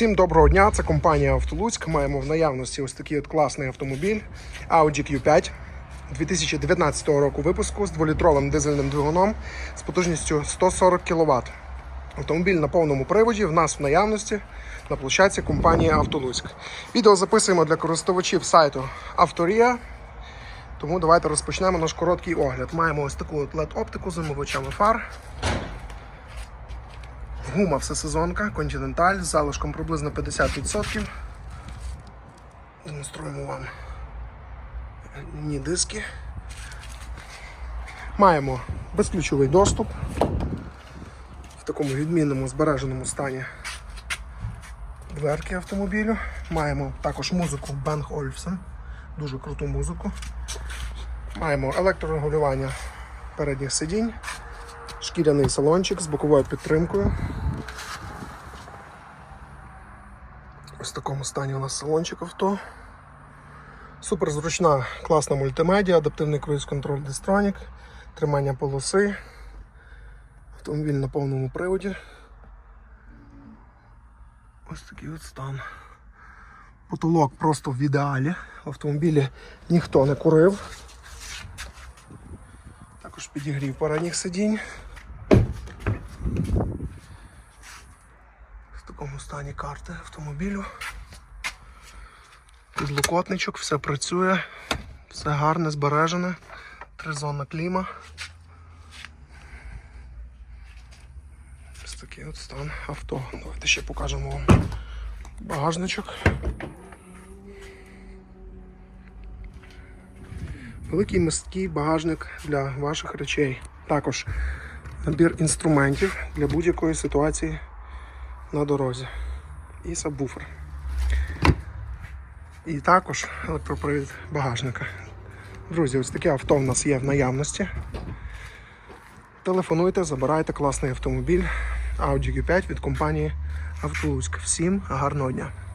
Всім доброго дня, це компанія Автолуцьк. Маємо в наявності ось такий от класний автомобіль Audi Q5 2019 року випуску з 2-літровим дизельним двигуном з потужністю 140 кВт. Автомобіль на повному приводі в нас в наявності на площадці компанії Автолуцьк. Відео записуємо для користувачів сайту Авторія. Тому давайте розпочнемо наш короткий огляд. Маємо ось таку LED-оптику з омивачами фар. Гума всесезонка, Continental з залишком приблизно 50%. Демонструємо вам ні диски. Маємо безключовий доступ в такому відмінному збереженому стані дверки автомобілю. Маємо також музику Bang Olufsen, дуже круту музику. Маємо електрорегулювання передніх сидінь, шкіряний салончик з боковою підтримкою. Ось в такому стані у нас салончик авто. Супер зручна, класна мультимедіа, адаптивний круїз-контроль Distronic, тримання полоси, автомобіль на повному приводі. Ось такий от стан. Потолок просто в ідеалі. В автомобілі ніхто не курив. Також підігрів передніх сидінь. Такому стані карти автомобілю. Підлокотничок, все працює, все гарне, збережене, тризонна кліма. Ось такий от стан авто. Давайте ще покажемо вам багажничок. Великий місткий багажник для ваших речей. Також набір інструментів для будь-якої ситуації на дорозі. І сабвуфер. І також електропривід багажника. Друзі, ось таке авто в нас є в наявності. Телефонуйте, забирайте класний автомобіль Audi Q5 від компанії Автолуцьк. Всім гарного дня!